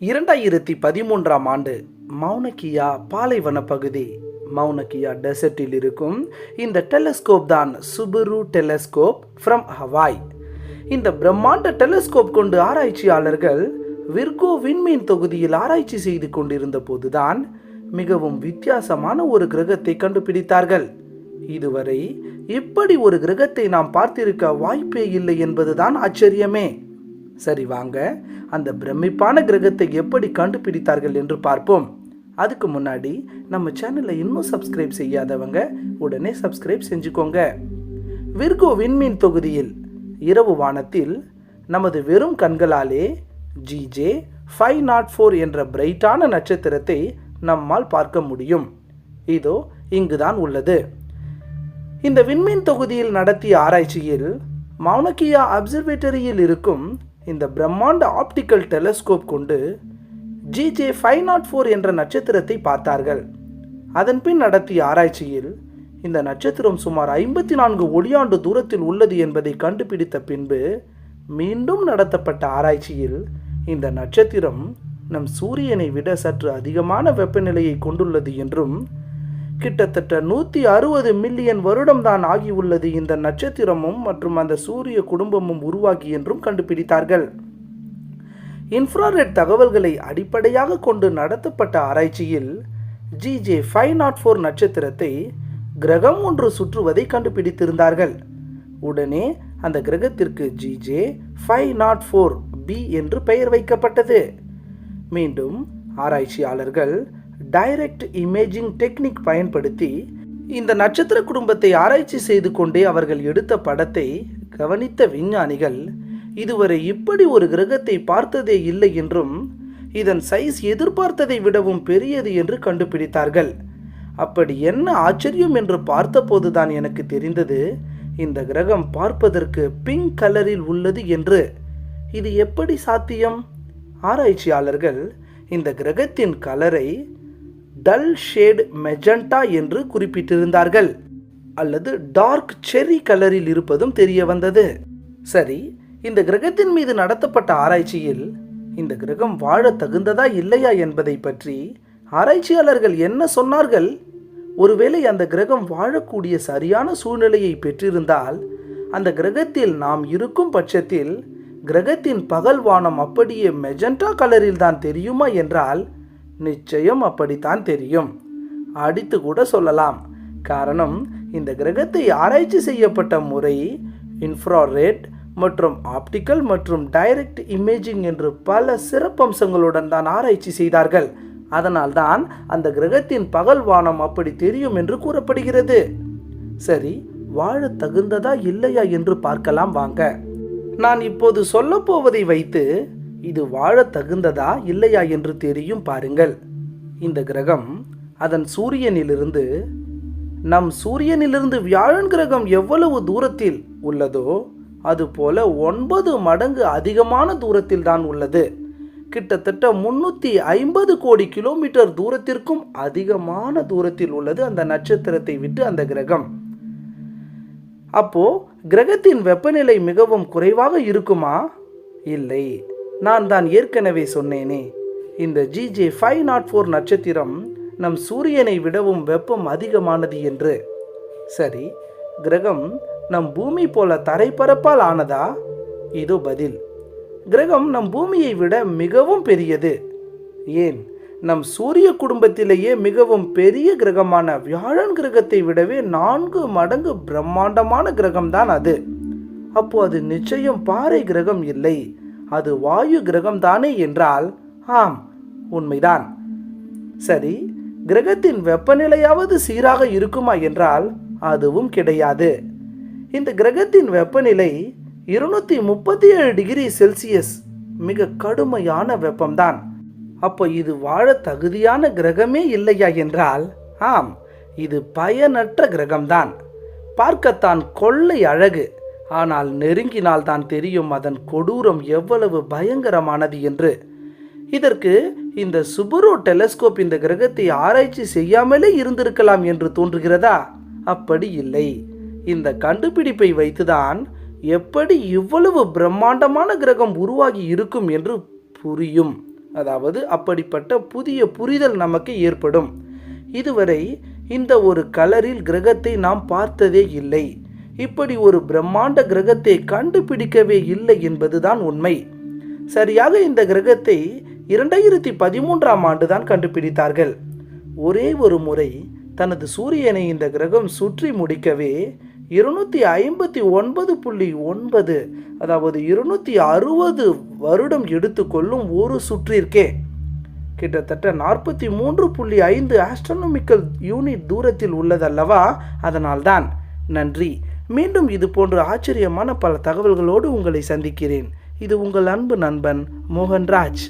இரண்டாயிரத்தி பதிமூன்றாம் ஆண்டு மௌனக்கியா பாலைவன பகுதி. மௌனக்கியா டெசர்ட்டில் இருக்கும். இந்த டெலஸ்கோப் தான் சுபுரு டெலஸ்கோப் ஃப்ரம் ஹவாய் இந்த பிரம்மாண்ட டெலஸ்கோப் கொண்டு ஆராய்ச்சியாளர்கள் விர்கோ விண்மீன் தொகுதியில் ஆராய்ச்சி செய்து கொண்டிருந்த போதுதான் மிகவும் வித்தியாசமான ஒரு கிரகத்தை கண்டுபிடித்தார்கள். இதுவரை இப்படி ஒரு கிரகத்தை நாம் பார்த்திருக்க வாய்ப்பே இல்லை என்பதுதான் ஆச்சரியமே. சரி வாங்க அந்த பிரமிப்பான கிரகத்தை எப்படி கண்டுபிடித்தார்கள் என்று பார்ப்போம். அதுக்கு முன்னாடி நம்ம சேனலை இன்னும் சப்ஸ்கிரைப் செய்யாதவங்க உடனே சப்ஸ்கிரைப் செஞ்சுக்கோங்க. விர்கோ விண்மீன் தொகுதியில் இரவு வானத்தில் நமது வெறும் கண்களாலே ஜிஜே ஃபைவ் நாட் ஃபோர் என்ற பிரைட்டான நட்சத்திரத்தை நம்மால் பார்க்க முடியும். இதோ இங்குதான் உள்ளது. இந்த விண்மீன் தொகுதியில் நடத்திய ஆராய்ச்சியில் மௌனக்கியா அப்சர்வேட்டரியில் இருக்கும் இந்த பிரம்மாண்ட ஆப்டிக்கல் டெலஸ்கோப் கொண்டு ஜிஜே ஃபைவ் நாட் ஃபோர் என்ற நட்சத்திரத்தை பார்த்தார்கள். அதன் பின் நடத்திய ஆராய்ச்சியில் இந்த நட்சத்திரம் சுமார் ஐம்பத்தி நான்கு ஒளியாண்டு தூரத்தில் உள்ளது என்பதை கண்டுபிடித்த பின்பு மீண்டும் நடத்தப்பட்ட ஆராய்ச்சியில் இந்த நட்சத்திரம் நம் சூரியனை விட சற்று அதிகமான வெப்பநிலையை கொண்டுள்ளது என்றும் கிட்டத்தட்ட நூற்றி அறுபது மில்லியன் வருடம்தான் ஆகியுள்ளது. இந்த நட்சத்திரமும் மற்றும் அந்த சூரிய குடும்பமும் உருவாகி என்றும் கண்டுபிடித்தார்கள். இன்ஃப்ராரெட் தகவல்களை அடிப்படையாக கொண்டு நடத்தப்பட்ட ஆராய்ச்சியில் ஜிஜே ஃபைவ் நாட் ஃபோர் நட்சத்திரத்தை கிரகம் ஒன்று சுற்றுவதை கண்டுபிடித்திருந்தார்கள். உடனே அந்த கிரகத்திற்கு GJ five nought four B என்று பெயர் வைக்கப்பட்டது. மீண்டும் ஆராய்ச்சியாளர்கள் டைரக்ட் இமேஜிங் டெக்னிக் பயன்படுத்தி இந்த நட்சத்திர குடும்பத்தை ஆராய்ச்சி செய்து கொண்டே அவர்கள் எடுத்த படத்தை கவனித்த விஞ்ஞானிகள் இதுவரை இப்படி ஒரு கிரகத்தை பார்த்ததே இல்லை என்றும் இதன் சைஸ் எதிர்பார்த்ததை விடவும் பெரியது என்று கண்டுபிடித்தார்கள். அப்படி என்ன ஆச்சரியம் என்று பார்த்தபோதுதான் எனக்கு தெரிந்தது இந்த கிரகம் பார்ப்பதற்கு பிங்க் கலரில் உள்ளது என்று. இது எப்படி சாத்தியம்? ஆராய்ச்சியாளர்கள் இந்த கிரகத்தின் கலரை டல் ஷேட் மெஜண்டா என்று குறிப்பிட்டிருந்தார்கள். அல்லது டார்க் செர்ரி கலரில் இருப்பதும் தெரிய வந்தது. சரி இந்த கிரகத்தின் மீது நடத்தப்பட்ட ஆராய்ச்சியில் இந்த கிரகம் வாழ தகுந்ததா இல்லையா என்பதை பற்றி ஆராய்ச்சியாளர்கள் என்ன சொன்னார்கள்? ஒருவேளை அந்த கிரகம் வாழக்கூடிய சரியான சூழ்நிலையை பெற்றிருந்தால் அந்த கிரகத்தில் நாம் இருக்கும் பட்சத்தில் கிரகத்தின் பகல் வானம் அப்படியே மெஜண்டா கலரில் தான் தெரியுமா என்றால் நிச்சயம் அப்படித்தான் தெரியும். அடித்து கூட சொல்லலாம். காரணம் இந்த கிரகத்தை ஆராய்ச்சி செய்யப்பட்ட முறை இன்ஃப்ராரெட் மற்றும் ஆப்டிக்கல் மற்றும் டைரக்ட் இமேஜிங் என்று பல சிறப்பம்சங்களுடன் தான் ஆராய்ச்சி செய்தார்கள். அதனால்தான் அந்த கிரகத்தின் பகல் வானம் அப்படி தெரியும் என்று கூறப்படுகிறது. சரி வாழ தகுந்ததா இல்லையா என்று பார்க்கலாம் வாங்க. நான் இப்போது சொல்லப்போவதை வைத்து இது வாழ தகுந்ததா இல்லையா என்று தெரியும் பாருங்கள். இந்த கிரகம் அதன் சூரியனிலிருந்து நம் சூரியனிலிருந்து வியாழன் கிரகம் எவ்வளவு தூரத்தில் உள்ளதோ அதுபோல ஒன்பது மடங்கு அதிகமான தூரத்தில் தான் உள்ளது. கிட்டத்தட்ட முன்னூற்றி ஐம்பது கோடி கிலோமீட்டர் தூரத்திற்கும் அதிகமான தூரத்தில் உள்ளது அந்த நட்சத்திரத்தை விட்டு அந்த கிரகம். அப்போ கிரகத்தின் வெப்பநிலை மிகவும் குறைவாக இருக்குமா? இல்லை. நான் தான் ஏற்கனவே சொன்னேனே. இந்த ஜிஜே ஃபைவ் நாட் ஃபோர் நட்சத்திரம் நம் சூரியனை விடவும் வெப்பம் அதிகமானது என்று. சரி கிரகம் நம் பூமி போல தரைப்பரப்பால் ஆனதா? இதோ பதில். கிரகம் நம் பூமியை விட மிகவும் பெரியது. ஏன்? நம் சூரிய குடும்பத்திலேயே மிகவும் பெரிய கிரகமான வியாழன் கிரகத்தை விடவே நான்கு மடங்கு பிரம்மாண்டமான கிரகம்தான் அது. அப்போ அது நிச்சயம் பாறை கிரகம் இல்லை. அது வாயு கிரகம் தானே என்றால் ஆம் உண்மைதான். சரி கிரகத்தின் வெப்பநிலையாவது சீராக இருக்குமா என்றால் அதுவும் கிடையாது. இந்த கிரகத்தின் வெப்பநிலை இருநூத்தி முப்பத்தி ஏழு டிகிரி செல்சியஸ் மிக கடுமையான வெப்பம்தான். அப்போ இது வாழ தகுதியான கிரகமே இல்லையா என்றால் ஆம் இது பயனற்ற கிரகம்தான். பார்க்கத்தான் கொள்ளை அழகு. ஆனால் நெருங்கினால் தான் தெரியும் அதன் கொடூரம் எவ்வளவு பயங்கரமானது என்று. இதற்கு இந்த சுபுரோ டெலஸ்கோப் இந்த கிரகத்தை ஆராய்ச்சி செய்யாமலே இருந்திருக்கலாம் என்று தோன்றுகிறதா? அப்படி இல்லை. இந்த கண்டுபிடிப்பை வைத்துதான் எப்படி இவ்வளவு பிரம்மாண்டமான கிரகம் உருவாகி இருக்கும் என்று புரியும். அதாவது அப்படிப்பட்ட புதிய புரிதல் நமக்கு ஏற்படும். இதுவரை இந்த ஒரு கலரில் கிரகத்தை நாம் பார்த்ததே இல்லை. இப்படி ஒரு பிரம்மாண்ட கிரகத்தை கண்டுபிடிக்கவே இல்லை என்பதுதான் உண்மை. சரியாக இந்த கிரகத்தை இரண்டாயிரத்தி பதிமூன்றாம் ஆண்டு தான் கண்டுபிடித்தார்கள். ஒரே ஒரு முறை தனது சூரியனை இந்த கிரகம் சுற்றி முடிக்கவே இருநூற்றி ஐம்பத்தி ஒன்பது புள்ளி ஒன்பது அதாவது இருநூற்றி அறுபது வருடம் எடுத்துக்கொள்ளும் ஒரு சுற்றிற்கே. கிட்டத்தட்ட நாற்பத்தி மூன்று புள்ளி ஐந்து ஆஸ்ட்ரானமிக்கல் யூனிட் தூரத்தில் உள்ளதல்லவா? அதனால்தான் நன்றி. மீண்டும் இது போன்ற ஆச்சரியமான பல தகவல்களோடு உங்களை சந்திக்கிறேன். இது உங்கள் அன்பு நண்பன் மோகன்ராஜ்.